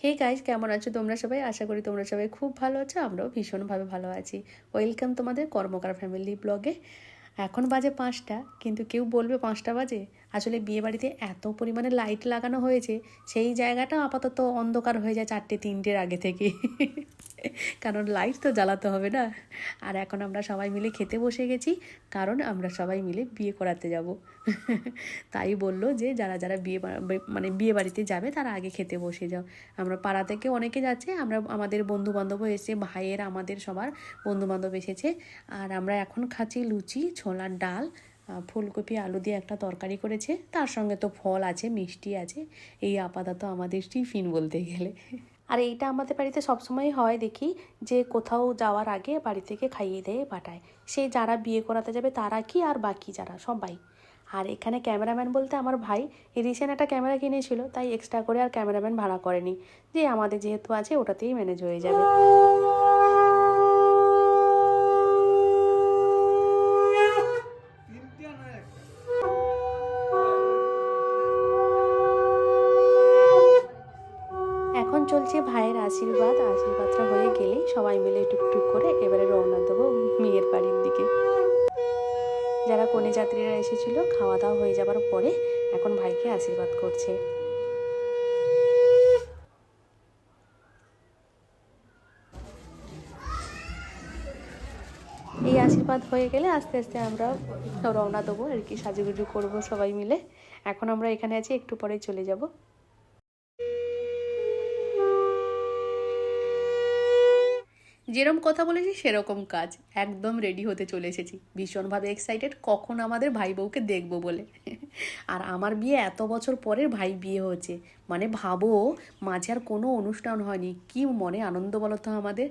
Hey guys কেমন আছো তোমরা সবাই? আশা করি তোমরা সবাই খুব ভালো আছো, আমরাও ভীষণভাবে ভালো আছি। ওয়েলকাম তোমাদের কর্মকার ফ্যামিলি ব্লগে এখন বাজে পাঁচটা, কিন্তু কেউ বলবে পাঁচটা বাজে? আসলে বিয়ে বাড়িতে এত পরিমাণে লাইট লাগানো হয়েছে, সেই জায়গাটা আপাতত অন্ধকার হয়ে যায় চারটে তিনটের আগে থেকে। কারণ লাইট তো জ্বালাতে হবে না। আর এখন আমরা সবাই মিলে খেতে বসে গেছি, কারণ আমরা সবাই মিলে বিয়ে করাতে যাব। তাই বলল যে, যারা যারা বিয়ে মানে বিয়ে বাড়িতে যাবে, তারা আগে খেতে বসে যাও। আমরা পাড়া থেকে অনেকে যাচ্ছে, আমরা, আমাদের বন্ধু বান্ধবও এসেছে, ভাইয়ের, আমাদের সবার বন্ধু বান্ধব এসেছে। আর আমরা এখন খাচ্ছি লুচি, ছোলার ডাল ফুলকপি, আলু দিয়ে একটা তরকারি করেছে। তার সঙ্গে তো ফল আছে, মিষ্টি আছে। এই আপাতত আমাদের টিফিন বলতে গেলে। আর এইটা আমাদের বাড়িতে সবসময় হয় দেখি, যে কোথাও যাওয়ার আগে বাড়ি থেকে খাইয়ে দিয়ে, পাঠায়। সে যারা বিয়ে করাতে যাবে, তারা কি আর বাকি যারা? সবাই। আর এখানে ক্যামেরাম্যান বলতে আমার ভাই রিসেন্ট একটা ক্যামেরা কিনেছিল, তাই এক্সট্রা করে আর ক্যামেরাম্যান ভাড়া করেনি। যে আমাদের যেহেতু আছে, ওটাতেই ম্যানেজ হয়ে যাবে। চলছে ভাইয়ের আশীর্বাদ, আশীর্বাদটা হয়ে গেলেই সবাই মিলে টুকটুক করে এবারে রওনা দেবো মেয়ের বাড়ির দিকে। যারা কনে যাত্রীরা এসেছিল খাওয়া দাওয়া হয়ে যাবার পরে এখন ভাইকে আশীর্বাদ করছে। এই আশীর্বাদ হয়ে গেলে আস্তে আস্তে আমরা রওনা দেবো আর কি, সাজুগুজু করব সবাই মিলে। এখন আমরা এখানে আছি, একটু পরে চলে যাব। যেরকম কথা বলেছি, সেরকম কাজ। একদম রেডি হতে চলে এসেছি। ভীষণভাবে এক্সাইটেড কখন আমাদের ভাই বউকে দেখব বলে। আর আমার বিয়ে এত বছর পরের ভাই বিয়ে হয়েছে। মানে ভাবো, মাঝে আর কোনো অনুষ্ঠান হয়নি। কি মনে আনন্দ বলতো আমাদের।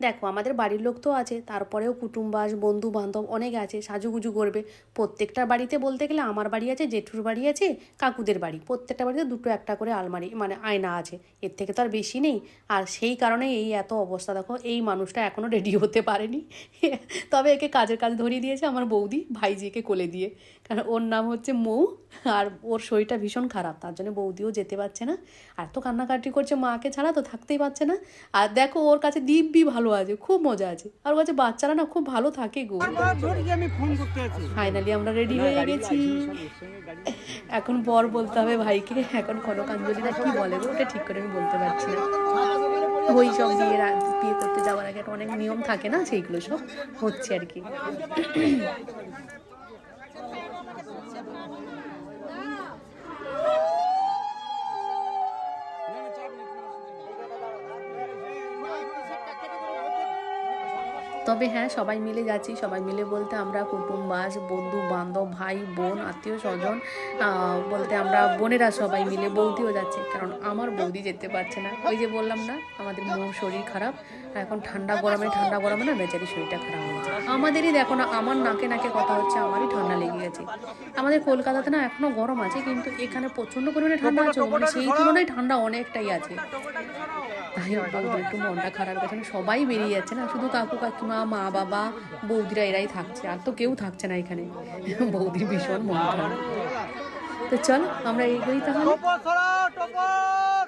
দেখো, আমাদের বাড়ির লোক তো আছে, তারপরেও কুটুম্বাস বন্ধু বান্ধব অনেক আছে, সাজুগুজু করবে। প্রত্যেকটা বাড়িতে বলতে গেলে আমার বাড়ি আছে, জেঠুর বাড়ি আছে, কাকুদের বাড়ি। প্রত্যেকটা বাড়িতে দুটো একটা করে আলমারি মানে আয়না আছে। এর থেকে তো আর বেশি নেই। আর সেই কারণে এই এত অবস্থা। দেখো, এই মানুষটা এখনও রেডি হতে পারেনি। তবে একে কাজের কাজ ধরিয়ে দিয়েছে আমার বৌদি, ভাইজিকে কোলে দিয়ে। কারণ ওর নাম হচ্ছে মৌ, আর ওর শরীরটা ভীষণ খারাপ। তার জন্য বৌদিও যেতে পারছে না। আর তো কান্নাকাটি করছে মাকে ছাড়া তো থাকতেই পারছে না। আর দেখো, ওর কাছে দিব্যি ভালো আছে খুব মজা আছে। আর ও আছে বাচ্চারা না খুব ভালো থাকে গো। আমি ফোন করতে আছি ফাইনালি আমরা রেডি হয়ে গেছি। এখন বর বলতে হবে ভাইকে এখন কনকাঞ্জলিরা কি বলে গো ওটা ঠিক করে আমি বলতে পারছি না। ওই সব বিয়ে বিয়ে করতে যাওয়ার আগে একটা অনেক নিয়ম থাকে না সেইগুলো সব হচ্ছে আর কি। তবে হ্যাঁ সবাই মিলে যাচ্ছি। সবাই মিলে বলতে আমরা কুটুম্বাস বন্ধু বান্ধব ভাই বোন আত্মীয় স্বজন বলতে আমরা বোনেরা সবাই মিলে বৌদিও যাচ্ছে। কারণ আমার বৌদি যেতে পারছে না। ওই যে বললাম না আমাদের মৌ শরীর খারাপ। আর এখন ঠান্ডা গরমে ঠান্ডা গরমে না বেচারি শরীরটা খারাপ হয়েছে আমাদেরই দেখো না আমার নাকে নাকে কথা হচ্ছে আমারই ঠান্ডা লেগে গেছে। আমাদের কলকাতাতে না এখনও গরম আছে কিন্তু এখানে প্রচণ্ড পরিমাণে ঠান্ডা আছে। মানে সেই তুলনায় ঠান্ডা অনেকটাই আছে। তাই বলব একটু মনটা খারাপ গেছে। না সবাই বেরিয়ে যাচ্ছে না শুধু কাকু কাকিমা মা বাবা বৌদিরা এরাই থাকছে আর তো কেউ থাকছে না এখানে। বৌদির ভীষণ মন খারাপ। তো চলো আমরা এগোই তাহলে। টপর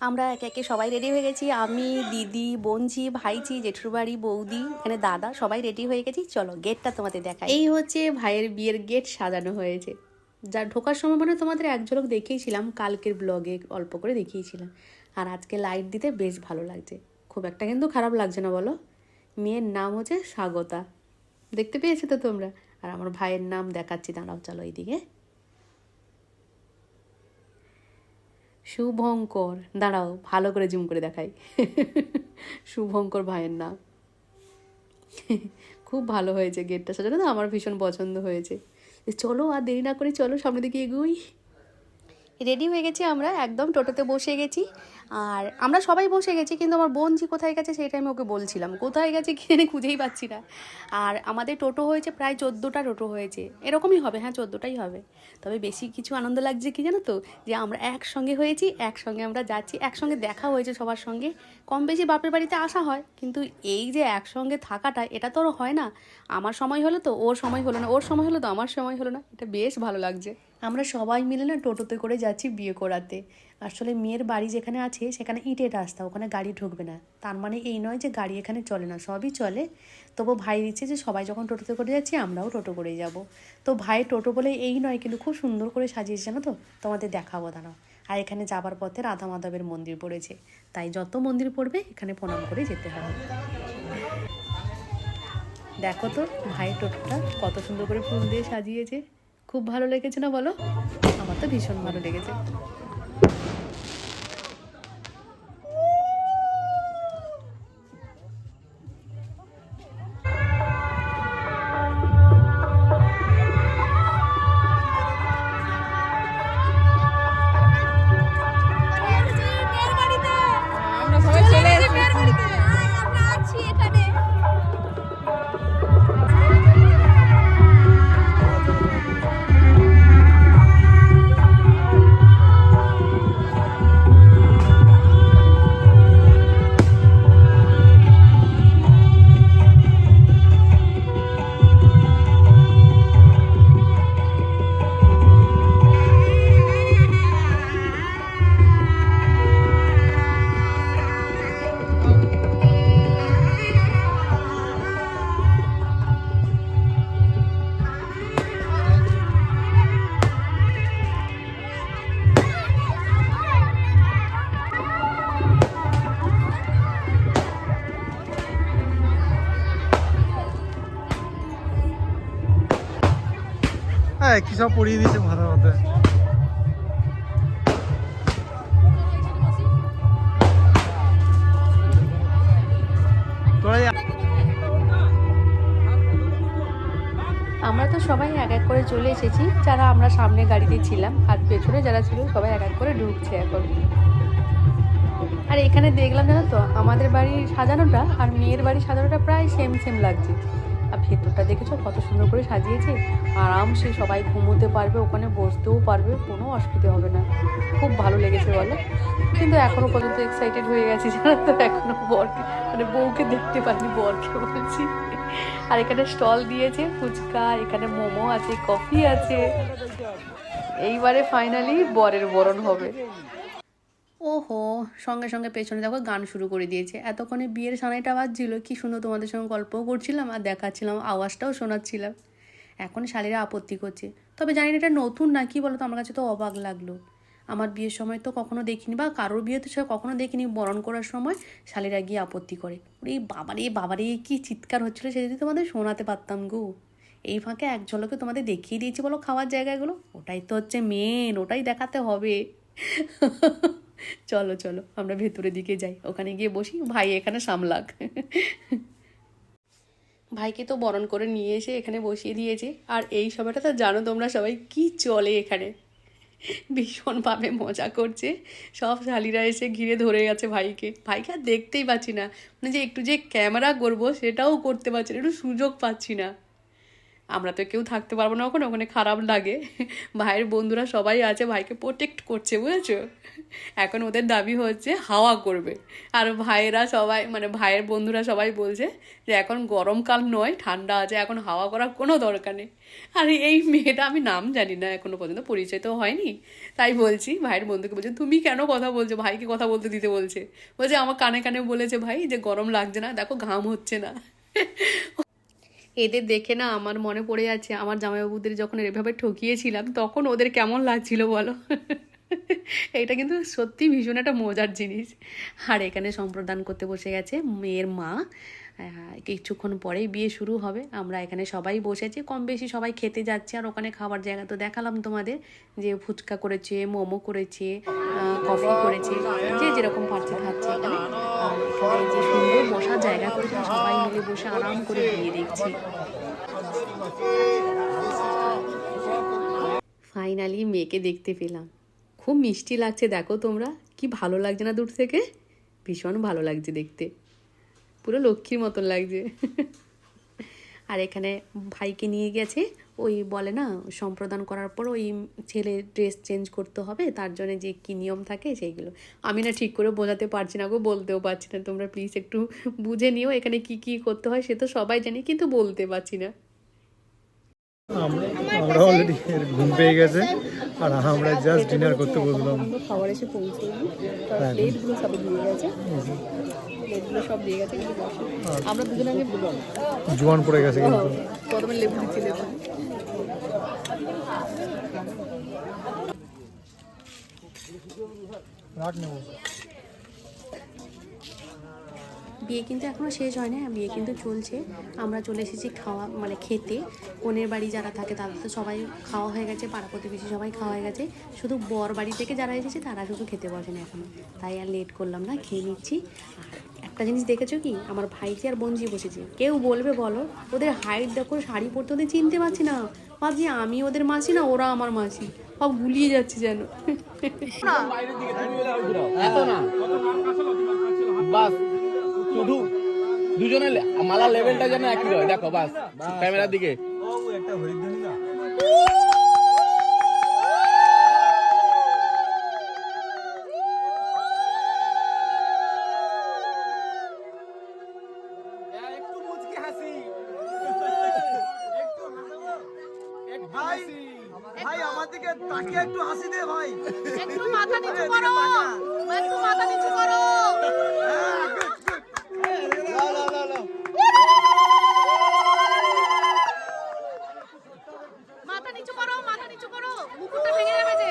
আমরা একে একে সবাই রেডি হয়ে গেছি। আমি, দিদি, বোনঝি, ভাইঝি জেঠুর বাড়ি বৌদি, এখানে দাদা, সবাই রেডি হয়ে গেছি। চলো গেটটা তোমাদের দেখা এই হচ্ছে ভাইয়ের বিয়ের গেট সাজানো হয়েছে। যা ঢোকার সময় মানে তোমাদের এক দেখিয়েছিলাম, কালকের ব্লগে অল্প করে দেখিয়েছিলাম। আর আজকে লাইট দিতে বেশ ভালো লাগছে। খুব একটা কিন্তু খারাপ লাগছে না, বলো। মেয়ের নাম হচ্ছে স্বাগতা। দেখতে পেয়েছ তো তোমরা? আর আমার ভাইয়ের নাম দেখাচ্ছি, দাঁড়াও, চলো এইদিকে। শুভঙ্কর, দাঁড়াও, ভালো করে জুম করে দেখাই। শুভঙ্কর ভাইয়ের নাম। খুব ভালো হয়েছে গেটটা সাজানো, তো আমার ভীষণ পছন্দ হয়েছে। চলো আর দেরি না করে চলো, সামনের দিকে এগোই। রেডি হয়ে গেছি আমরা, একদম টোটোতে বসে গেছি। আর আমরা সবাই বসে গেছি, কিন্তু আমার বোন যে কোথায় গেছে সেটা আমি ওকে বলছিলাম, কোথায় গেছে কি জানি খুঁজেই পাচ্ছি না। আর আমাদের টোটো হয়েছে প্রায় চোদ্দোটা টোটো হয়েছে, এরকমই হবে হ্যাঁ চোদ্দোটাই হবে। তবে বেশি কিছু আনন্দ লাগছে কি জানো তো, যে আমরা একসঙ্গে হয়েছি, একসঙ্গে আমরা যাচ্ছি, একসঙ্গে দেখা হয়েছে সবার সঙ্গে। কম বেশি বাপের বাড়িতে আসা হয়, কিন্তু এই যে একসঙ্গে থাকাটা, এটা তো আর হয় না। আমার সময় হলো তো, ওর সময় হলো না, ওর সময় হলো তো, আমার সময় হলো না, এটা বেশ ভালো লাগছে। আমরা সবাই মিলে না টোটোতে করে যাচ্ছি বিয়ে করাতে। আসলে মেয়ের বাড়ি যেখানে আছে, সেখানে ইটের রাস্তা, ওখানে গাড়ি ঢুকবে না। তার মানে এই নয় যে গাড়ি এখানে চলে না, সবই চলে। তবু ভাই দিচ্ছে যে সবাই যখন টোটোতে করে যাচ্ছি, আমরাও টোটো করে যাব। তো ভাই টোটো বলে এই নয় কিন্তু খুব সুন্দর করে সাজিয়েছে জানো তো? তোমাদের দেখাবো দাঁড়াও। আর এখানে যাবার পথে রাধা মাধবের মন্দির পড়েছে। তাই যত মন্দির পড়বে, এখানে প্রণাম করে যেতে হবে। দেখো তো, ভাই টোটোটা কত সুন্দর করে ফুল দিয়ে সাজিয়েছে। খুব ভালো লেগেছে না বলো? আমার তো ভীষণ ভালো লেগেছে। হ্যাঁ পড়িয়ে মাথার মধ্যে। আমরা তো সবাই এক এক করে চলে এসেছি। যারা আমরা সামনে গাড়িতে ছিলাম, আর পেছনে যারা ছিল, সবাই এক এক করে ঢুকছে এখন। আর এখানে দেখলাম জানো তো, আমাদের বাড়ির সাজানোটা আর মেয়ের বাড়ির সাজানোটা প্রায় সেম সেম লাগছে। আর ভেতরটা দেখেছ? কত সুন্দর করে সাজিয়েছে। আরামসে সবাই ঘুমোতে পারবে, ওখানে বসতেও পারবে, কোনো অসুবিধা হবে না। খুব ভালো লেগেছে বলো। কিন্তু এখনও পর্যন্ত এক্সাইটেড হয়ে গেছি জানো তো, এখনও বরকে মানে বউকে দেখতে পারিনি, বরকে বলছি। আর এখানে স্টল দিয়েছে, ফুচকা, এখানে মোমো আছে, কফি আছে। এইবারে ফাইনালি বরের বরণ হবে। ওহো, সঙ্গে সঙ্গে পেছনে দেখো গান শুরু করে দিয়েছে। এতক্ষণে বিয়ের সানাইটা বাজছিল, কি সুন্দর তোমাদের সঙ্গে গল্পও করছিলাম আর দেখাচ্ছিলাম, আওয়াজটাও শোনাচ্ছিলাম। এখন শালীরা আপত্তি করছে। তবে জানি না এটা নতুন না, কি বলো তো আমার কাছে তো অবাক লাগল। আমার বিয়ের সময় তো কখনো দেখিনি বা কারোর বিয়েতে সে কখনো দেখিনি, বরণ করার সময় শালীরা গিয়ে আপত্তি করে। এই বাবারে বাবারে, কি চিৎকার হচ্ছিল সে যদি তোমাদের শোনাতে পারতাম গো। এই ফাঁকে এক ঝলকে তোমাদের দেখিয়ে দিয়েছি বলো খাওয়ার জায়গাগুলো? ওটাই তো হচ্ছে মেন ওটাই দেখাতে হবে। চলো চলো, আমরা ভেতরের দিকে যাই। ওখানে গিয়ে বসি, ভাই এখানে সামলাক। ভাইকে তো বরণ করে নিয়ে এসে এখানে বসিয়ে দিয়েছে। আর এই সময়টা তো জানো তোমরা সবাই কি চলে এখানে। ভীষণভাবে মজা করছে। সব শালিরা এসে ঘিরে ধরে গেছে ভাইকে। ভাইকে আর দেখতেই পাচ্ছি না। মানে যে একটু যে ক্যামেরা করব সেটাও করতে পারছি না, একটু সুযোগ পাচ্ছি না। আমরা তো কেউ থাকতে পারব না ওখানে ওখানে খারাপ লাগে। ভাইয়ের বন্ধুরা সবাই আছে, ভাইকে প্রোটেক্ট করছে, বুঝেছ? এখন ওদের দাবি হচ্ছে হাওয়া করবে। আর ভাইয়েরা সবাই মানে ভাইয়ের বন্ধুরা সবাই বলছে যে এখন গরমকাল নয়, ঠান্ডা আছে, এখন হাওয়া করার কোনো দরকার নেই। আর এই মেয়েটা, আমি নাম জানি না, এখনও পর্যন্ত পরিচয় তো হয়নি। তাই বলছি, ভাইয়ের বন্ধুকে বলছে, তুমি কেন কথা বলছো? ভাইকে কথা বলতে দিতে বলছে। বলছে, আমার কানে কানে বলেছে ভাই যে গরম লাগছে না, দেখো ঘাম হচ্ছে না। এদের দেখে না আমার মনে পড়ে যাচ্ছে, আমার জামাইবাবুদের যখন এভাবে ঠকিয়েছিলাম, তখন ওদের কেমন লাগছিল বলো? এটা কিন্তু সত্যি ভীষণ একটা মজার জিনিস। আর এখানে সম্প্রদান করতে বসে গেছে মেয়ের মা। কিছুক্ষণ পরেই বিয়ে শুরু হবে। আমরা এখানে সবাই বসেছি, কম বেশি সবাই খেতে যাচ্ছে। আর ওখানে খাবার জায়গা তো দেখালাম তোমাদের, যে ফুচকা করেছে, মোমো করেছে কফি করেছে, যে যেরকম পারছে খাচ্ছে এখানে। এখানে যে সুন্দর বসার জায়গা করেছে, সবাই মিলে বসে আরাম করে বিয়ে দেখছি। ফাইনালি মেয়েকে দেখতে পেলাম। খুব মিষ্টি লাগছে, দেখো তোমরা। কি ভালো লাগছে না দূর থেকে? ভীষণ ভালো লাগছে দেখতে। পুরো লক্ষ্মীর মতন লাগছে। আর এখানে ভাইকে নিয়ে গেছে ওই বলে না সম্প্রদান করার পর ওই ছেলে ড্রেস চেঞ্জ করতে হবে তার জন্য যে কী নিয়ম থাকে সেইগুলো। আমি না ঠিক করে বোঝাতে পারছি না গো বলতেও পারছি না। তোমরা প্লিজ একটু বুঝে নিও এখানে কি কি করতে হয় সে তো সবাই জানি কিন্তু বলতে পারছি না। আমরা অলরেডি ঘুম পেয়ে গেছে আর আমরা জাস্ট ডিনার করতে বসলাম। খাবার এসে পৌঁছে হ্যাঁ। প্লেটগুলো সব দিয়ে গেছে। সব দিয়ে গেছে কিন্তু বসে। আমরা দুজন আগে জোয়ান পড়ে গেছে কিন্তু। প্রথমে লেবু দিচ্ছি লেবু। রাখ নেব। বিয়ে কিন্তু এখনও শেষ হয় না বিয়ে কিন্তু চলছে। আমরা চলে এসেছি খাওয়া মানে খেতে। কনের বাড়ি যারা থাকে তাদের তো সবাই খাওয়া হয়ে গেছে পাড়া প্রতিবেশী সবাই খাওয়া হয়ে গেছে। শুধু বর বাড়ি থেকে যারা এসেছে তারা শুধু খেতে বসেনি এখনও তাই আর লেট করলাম না খেয়ে নিচ্ছি। আর একটা জিনিস দেখেছ কি? আমার ভাইজি আর বোনজি বসেছে। কেউ বলবে বলো ওদের হাইট দেখো শাড়ি পরতে ওদের চিনতে পারছি না। ভাবছি আমি ওদের মাসি না ওরা আমার মাসি। সব গুলিয়ে যাচ্ছে যেন। এত না। বাস দুজনের লে- মালার লেভেলটা যেন একই হয়। দেখো বাস ক্যামেরার দিকে। একটা একটু মাথা নিচু করো একটু মাথা নিচু করো মাথা নিচু করো মাথা নিচু করো মুকুটটা ভেঙে যাবে যে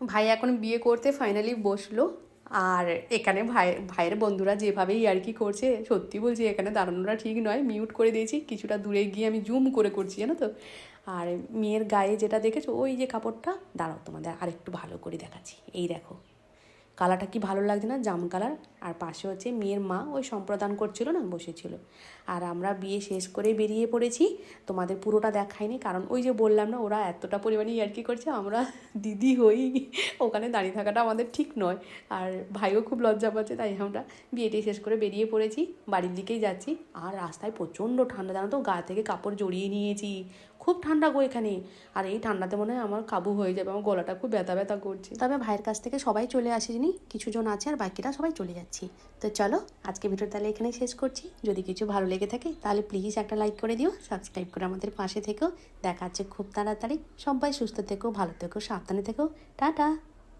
ভাই এখন বিয়ে করতে ফাইনালি বসল। আর এখানে ভাই, ভাইয়ের বন্ধুরা যেভাবেই আর কি করছে, সত্যি বলছি এখানে দাঁড়ানোটা ঠিক নয়। মিউট করে দিয়েছি, কিছুটা দূরে গিয়ে আমি জুম করে করছি, জানো তো? আর মেয়ের গায়ে যেটা দেখেছ, ওই যে কাপড়টা, দাঁড়াও তোমাদের আরেকটু ভালো করে দেখাচ্ছি। এই দেখো কালারটা কি ভালো লাগছে না? জাম কালার। আর পাশে হচ্ছে মেয়ের মা ওই সম্প্রদান করছিল না, বসেছিল। আর আমরা বিয়ে শেষ করে বেরিয়ে পড়েছি। তোমাদের পুরোটা দেখায়নি কারণ ওই যে বললাম না, ওরা এতটা পরিমাণে ইয়ার্কি করছে, আমরা দিদি হই। ওখানে দাঁড়িয়ে থাকাটা আমাদের ঠিক নয়। আর ভাইও খুব লজ্জা পাচ্ছে, তাই আমরা বিয়েটি শেষ করে বেরিয়ে পড়েছি, বাড়ির দিকেই যাচ্ছি। আর রাস্তায় প্রচণ্ড ঠান্ডা, জানো তো? গা থেকে কাপড় জড়িয়ে নিয়েছি। খুব ঠান্ডা গো এখানে। আর এই ঠান্ডাতে মনে হয় আমার কাবু হয়ে যাবে, আমার গলাটা খুব ব্যথা ব্যথা করছে। তবে ভাইয়ের কাছ থেকে সবাই চলে আসেনি কিছু জন আছে আর বাকিরা সবাই চলে যাচ্ছি। তো চলো, আজকে ভিডিও তাহলে এখানেই শেষ করছি। যদি কিছু ভালো লেগে থাকে, তাহলে প্লিজ একটা লাইক করে দিও সাবস্ক্রাইব করে আমাদের পাশে থেকেও। দেখা হচ্ছে খুব তাড়াতাড়ি। সবাই সুস্থ থেকো, ভালো থেকো, সাবধানে থেকো। টাটা!